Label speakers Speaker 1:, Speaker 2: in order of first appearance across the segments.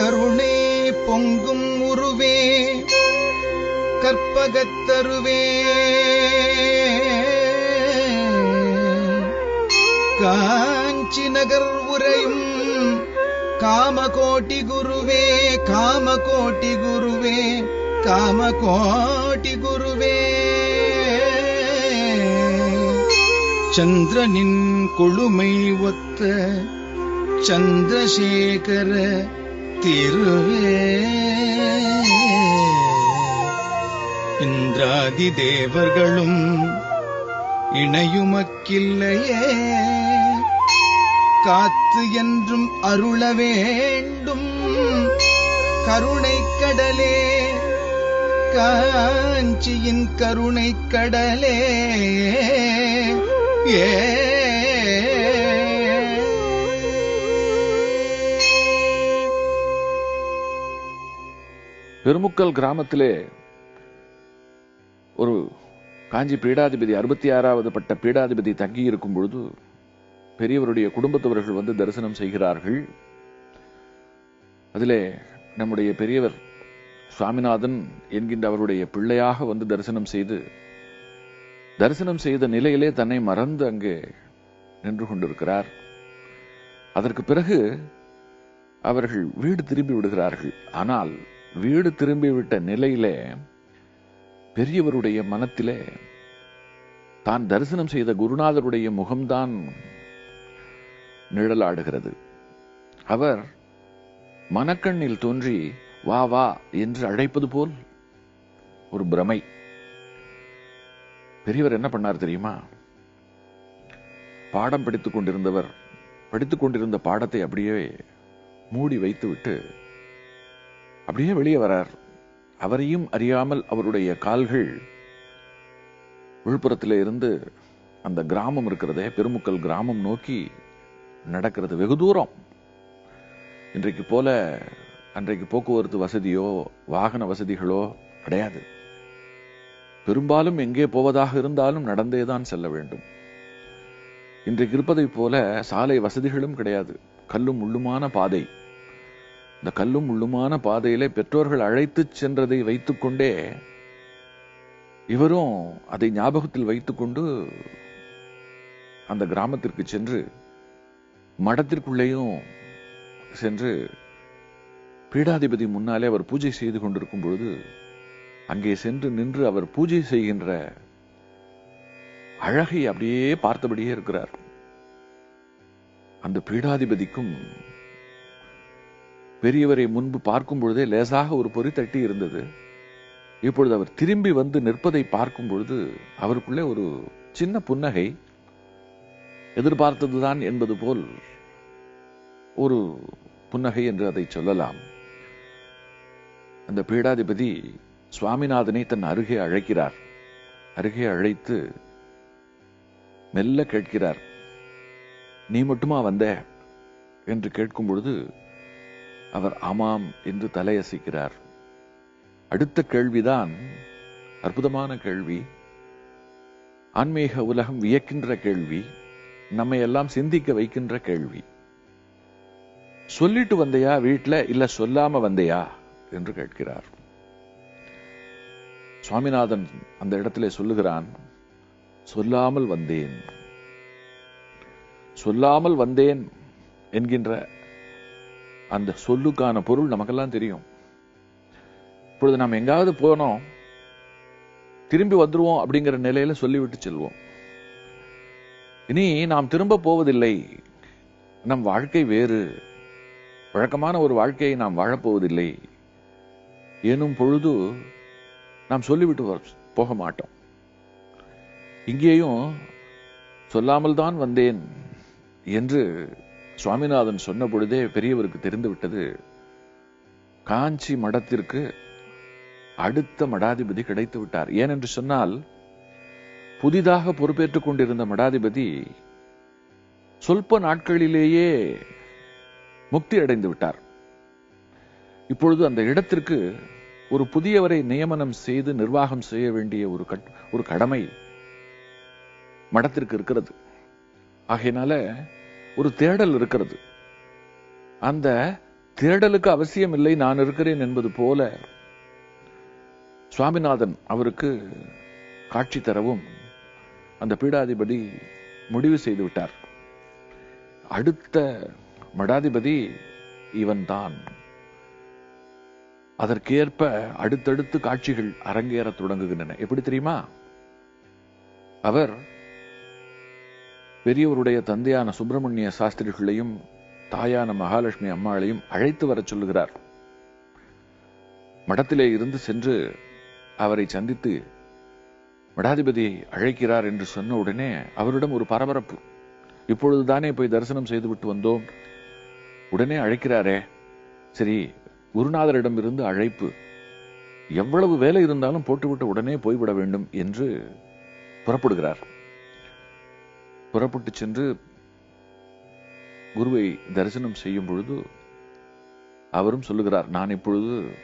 Speaker 1: கருணே பொங்கும் உருவே கற்பகத்தருவே காஞ்சி நகர் உரையும் காமகோட்டி குருவே காமகோட்டி குருவே காமகோட்டி குருவே. சந்திரனின் கொழுமை ஒத்த சந்திரசேகர திருவே. இந்திராதி தேவர்களும் இணையுமக்கில்லையே. காத்து என்றும் அருள வேண்டும். கருணை கடலே. காஞ்சியின் கருணை கடலே. ஏ
Speaker 2: பெருமுக்கல் கிராமத்திலே ஒரு காஞ்சி பீடாதிபதி அறுபத்தி ஆறாவது பட்ட பீடாதிபதி தங்கி இருக்கும் பொழுது பெரியவருடைய குடும்பத்தவர்கள் வந்து தரிசனம் செய்கிறார்கள். அதிலே நம்முடைய பெரியவர் சுவாமிநாதன் என்கின்ற அவருடைய பிள்ளையாக வந்து தரிசனம் செய்து தரிசனம் செய்த நிலையிலே தன்னை மறந்து அங்கே நின்று கொண்டிருக்கிறார். அதற்கு பிறகு அவர்கள் வீடு திரும்பி விடுகிறார்கள். ஆனால் வீடு திரும்பிவிட்ட நிலையிலே பெரியவருடைய மனத்திலே தான் தரிசனம் செய்த குருநாதருடைய முகம்தான் நிழலாடுகிறது. அவர் மனக்கண்ணில் தோன்றி வா வா என்று அழைப்பது போல் ஒரு பிரமை. பெரியவர் என்ன பண்ணார் தெரியுமா? பாடம் படித்துக் கொண்டிருந்தவர் படித்துக் கொண்டிருந்த பாடத்தை அப்படியே மூடி வைத்துவிட்டு அப்படியே வெளியே வரார். அவரையும் அறியாமல் அவருடைய கால்கள் விழுப்புரத்தில் இருந்து அந்த கிராமம் இருக்கிறதே பெருமுக்கல் கிராமம் நோக்கி நடக்கிறது. வெகு தூரம். இன்றைக்கு போல அன்றைக்கு போக்குவரத்து வசதியோ வாகன வசதிகளோ கிடையாது. பெரும்பாலும் எங்கே போவதாக இருந்தாலும் நடந்தேதான் செல்ல வேண்டும். இன்றைக்கு இருப்பதைப் போல சாலை வசதிகளும் கிடையாது. கல்லும் முள்ளுமான பாதை. இந்த கல்லும் முள்ளுமான பாதையிலே பெற்றோர்கள் அழைத்துச் சென்றதை வைத்துக்கொண்டே இவரும் அதை ஞாபகத்தில் வைத்துக்கொண்டு அந்த கிராமத்திற்கு சென்று மடத்திற்குள்ளேயும் சென்று பீடாதிபதி முன்னாலே அவர் பூஜை செய்து கொண்டிருக்கும் பொழுது அங்கே சென்று நின்று அவர் பூஜை செய்கின்ற அழகை அப்படியே பார்த்தபடியே இருக்கிறார். அந்த பீடாதிபதிக்கும் பெரியவரை முன்பு பார்க்கும் பொழுதே லேசாக ஒரு பொறி தட்டி இருந்தது. இப்பொழுது அவர் திரும்பி வந்து நிற்பதை பார்க்கும் பொழுது அவருக்குள்ளே ஒரு சின்ன புன்னகை எதிர்பார்த்ததுதான் என்பது போல் ஒரு புன்னகை என்று அதை சொல்லலாம். அந்த பீடாதிபதி சுவாமிநாதனை தன் அருகே அழைக்கிறார். அருகே அழைத்து மெல்ல கேட்கிறார். நீ மட்டுமா வந்த? என்று கேட்கும் பொழுது அவர் ஆமாம் என்று தலையசைக்கிறார். அடுத்த கேள்விதான் அற்புதமான கேள்வி. ஆன்மீக உலகம் வியக்கின்ற கேள்வி நம்மை எல்லாம் சிந்திக்க வைக்கின்ற கேள்வி. சொல்லிட்டு வந்தையா வீட்டில் இல்ல சொல்லாம வந்தையா? என்று கேட்கிறார். சுவாமிநாதன் அந்த இடத்திலே சொல்லுகிறான் சொல்லாமல் வந்தேன். சொல்லாமல் வந்தேன் என்கின்ற அந்த சொல்லுக்கான பொருள் நமக்கெல்லாம் தெரியும். இப்பொழுது நாம் எங்காவது போனோம் திரும்பி வந்துருவோம் அப்படிங்கிற நிலையில சொல்லிவிட்டு செல்வோம். இனி நாம் திரும்ப போவதில்லை. நம் வாழ்க்கை வேறு. வழக்கமான ஒரு வாழ்க்கையை நாம் வாழப்போவதில்லை எனும் பொழுது நாம் சொல்லிவிட்டு வர- போக மாட்டோம். இங்கேயும் சொல்லாமல் தான் வந்தேன் என்று சுவாமிநாதன் சொன்ன பொழுதே பெரியவருக்கு தெரிந்துவிட்டது. காஞ்சி மடத்திற்கு அடுத்த மடாதிபதி கிடைத்து விட்டார் ஏனென்று சொன்னால் புதிதாக பொறுப்பேற்றுக் கொண்டிருந்த மடாதிபதி சொல்ப நாட்களிலேயே முக்தி அடைந்து விட்டார். இப்பொழுது அந்த இடத்திற்கு ஒரு புதியவரை நியமனம் செய்து நிர்வாகம் செய்ய வேண்டிய ஒரு ஒரு கடமை மடத்திற்கு இருக்கிறது. ஆகையினால ஒரு தேடல் இருக்கிறது. அந்த தேடலுக்கு அவசியம் இல்லை நான் இருக்கிறேன் என்பது போல சுவாமிநாதன் அவருக்கு காட்சி தரவும் அந்த பீடாதிபதி முடிவு செய்து விட்டார். அடுத்த மடாதிபதி இவன்தான். அதற்கேற்ப அடுத்தடுத்து காட்சிகள் அரங்கேறத் தொடங்குகின்றன. எப்படி தெரியுமா? அவர் பெரியவருடைய தந்தையான சுப்பிரமணிய சாஸ்திரிகளையும் தாயான மகாலட்சுமி அம்மாளையும் அழைத்து வரச் சொல்லுகிறார். மடத்திலே இருந்து சென்று அவரை சந்தித்து மடாதிபதி அழைக்கிறார் என்று சொன்ன உடனே அவரிடம் ஒரு பரபரப்பு. இப்பொழுதுதானே போய் தரிசனம் செய்துவிட்டு வந்தோம். உடனே அழைக்கிறாரே சரி குருநாதரிடம் இருந்து அழைப்பு. எவ்வளவு வேலை இருந்தாலும் போட்டுவிட்டு உடனே போய்விட வேண்டும் என்று புறப்படுகிறார். புறப்பட்டு சென்று குருவை தரிசனம் செய்யும் பொழுது அவரும் சொல்லுகிறார் நான் இப்பொழுது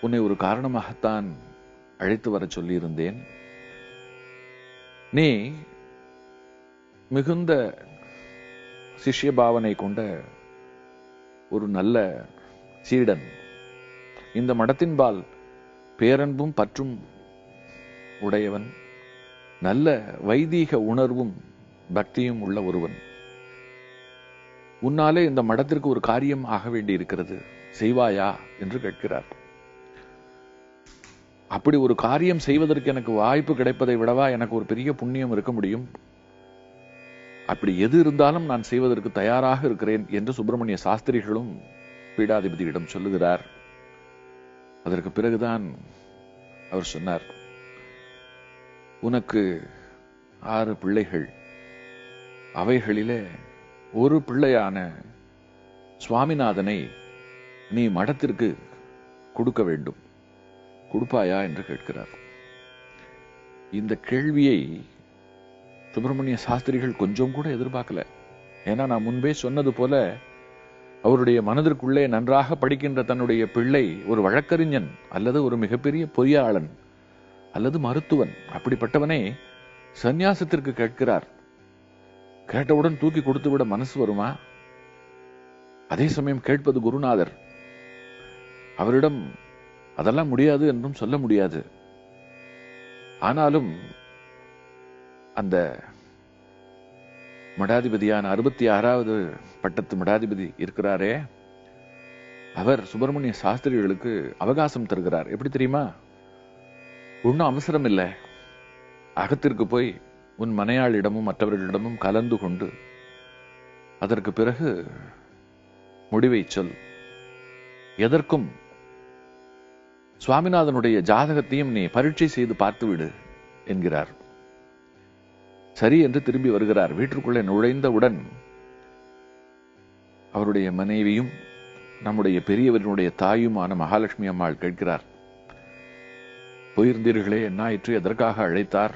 Speaker 2: உன்னை ஒரு காரணமாகத்தான் அழைத்து வர சொல்லியிருந்தேன். நீ மிகுந்த சிஷ்ய பாவனை கொண்ட ஒரு நல்ல சீடன். இந்த மடத்தின்பால் பேரன்பும் பற்றும் உடையவன். நல்ல வைதீக உணர்வும் பக்தியும் உள்ள ஒருவன். உன்னாலே இந்த மடத்திற்கு ஒரு காரியம் ஆக வேண்டி இருக்கிறது செய்வாயா? என்று கேட்கிறார். அப்படி ஒரு காரியம் செய்வதற்கு எனக்கு வாய்ப்பு கிடைப்பதை விடவா எனக்கு ஒரு பெரிய புண்ணியம் இருக்க முடியும்? அப்படி எது இருந்தாலும் நான் செய்வதற்கு தயாராக இருக்கிறேன் என்று சுப்பிரமணிய சாஸ்திரிகளும் பீடாதிபதியிடம் சொல்லுகிறார். அதற்கு பிறகுதான் அவர் சொன்னார். உனக்கு ஆறு பிள்ளைகள். அவைகளிலே ஒரு பிள்ளையான சுவாமிநாதனை நீ மடத்திற்கு கொடுக்க வேண்டும். கொடுப்பாயா என்று கேட்கிறார். இந்த கேள்வியை சுப்பிரமணிய சாஸ்திரிகள் கொஞ்சம் கூட எதிர்பார்க்கல. ஏன்னா நான் முன்பே சொன்னது போல அவருடைய மனதிற்குள்ளே நன்றாக படிக்கின்ற தன்னுடைய பிள்ளை ஒரு வழக்கறிஞன் அல்லது ஒரு மிகப்பெரிய பொறியாளன் அல்லது மருத்துவன். அப்படிப்பட்டவனே சந்நியாசத்திற்கு கேட்கிறார். கேட்டவுடன் தூக்கி கொடுத்து விட மனசு வருமா? அதே சமயம் கேட்பது குருநாதர். அவரிடம் அதெல்லாம் முடியாது என்றும் சொல்ல முடியாது. ஆனாலும் அந்த மடாதிபதியான அறுபத்தி ஆறாவது பட்டத்து மடாதிபதி இருக்கிறாரே. அவர் சுப்பிரமணிய சாஸ்திரிகளுக்கு அவகாசம் தருகிறார். எப்படி தெரியுமா? ஒன்றும் அவசரம் இல்லை அகத்திற்கு போய் உன் மனையாளிடமும் மற்றவர்களிடமும் கலந்து கொண்டு அதற்கு பிறகு முடிவை சொல். எதற்கும் சுவாமிநாதனுடைய ஜாதகத்தையும் நீ பரீட்சை செய்து பார்த்துவிடு என்கிறார். சரி என்று திரும்பி வருகிறார். வீட்டிற்குள்ளே நுழைந்தவுடன் அவருடைய மனைவியும் நம்முடைய பெரியவரினுடைய தாயுமான மகாலட்சுமி அம்மாள் கேட்கிறார். போயிருந்தீர்களே என்னாயிற்று எதற்காக அழைத்தார்?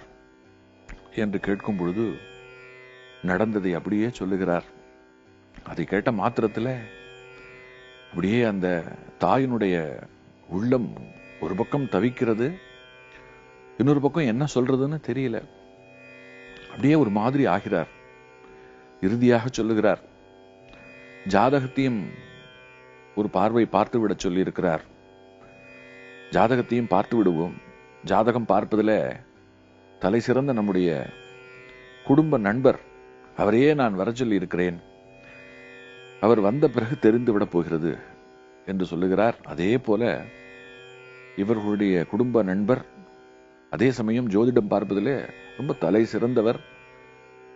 Speaker 2: என்று கேட்கும் பொழுது நடந்ததை அப்படியே சொல்லுகிறார். அதை கேட்ட மாத்திரத்தில் அப்படியே அந்த தாயினுடைய உள்ளம் ஒரு பக்கம் தவிக்கிறது. இன்னொரு பக்கம் என்ன சொல்றதுன்னு தெரியல. அப்படியே ஒரு மாதிரி ஆகிறார். இறுதியாக சொல்லுகிறார். ஜாதகத்தையும் ஒரு பார்வை பார்த்து விட சொல்லிருக்கிறார் ஜாதகத்தையும் பார்த்து விடுவோம் ஜாதகம் பார்ப்பதில் தலை சிறந்த நம்முடைய குடும்ப நண்பர். அவரையே நான் வர சொல்லி இருக்கிறேன் அவர் வந்த பிறகு தெரிந்துவிடப் போகிறது என்று சொல்லுகிறார். அதே போல இவர்களுடைய குடும்ப நண்பர் அதே சமயம் ஜோதிடம் பார்ப்பதிலே ரொம்ப தலை சிறந்தவர்.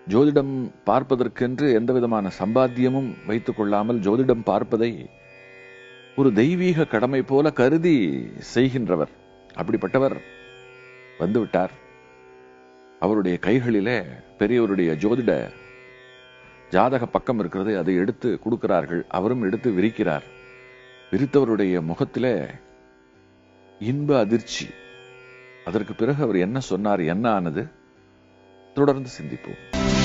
Speaker 2: ஜோதிடம் பார்ப்பதற்கென்று எந்த விதமான சம்பாத்தியமும் வைத்துக் கொள்ளாமல் ஜோதிடம் பார்ப்பதை ஒரு தெய்வீக கடமை போல கருதி செய்கின்றவர். அப்படிப்பட்டவர் வந்துவிட்டார். அவருடைய கைகளிலே பெரியவருடைய ஜோதிட ஜாதக பக்கம் இருக்கிறது அதை எடுத்து கொடுக்கிறார்கள். அவரும் எடுத்து விரிக்கிறார். விரித்தவருடைய முகத்தில் இன்ப அதிர்ச்சி. அதற்கு பிறகு அவர் என்ன சொன்னார் என்ன ஆனது? தொடர்ந்து சிந்திப்போம்.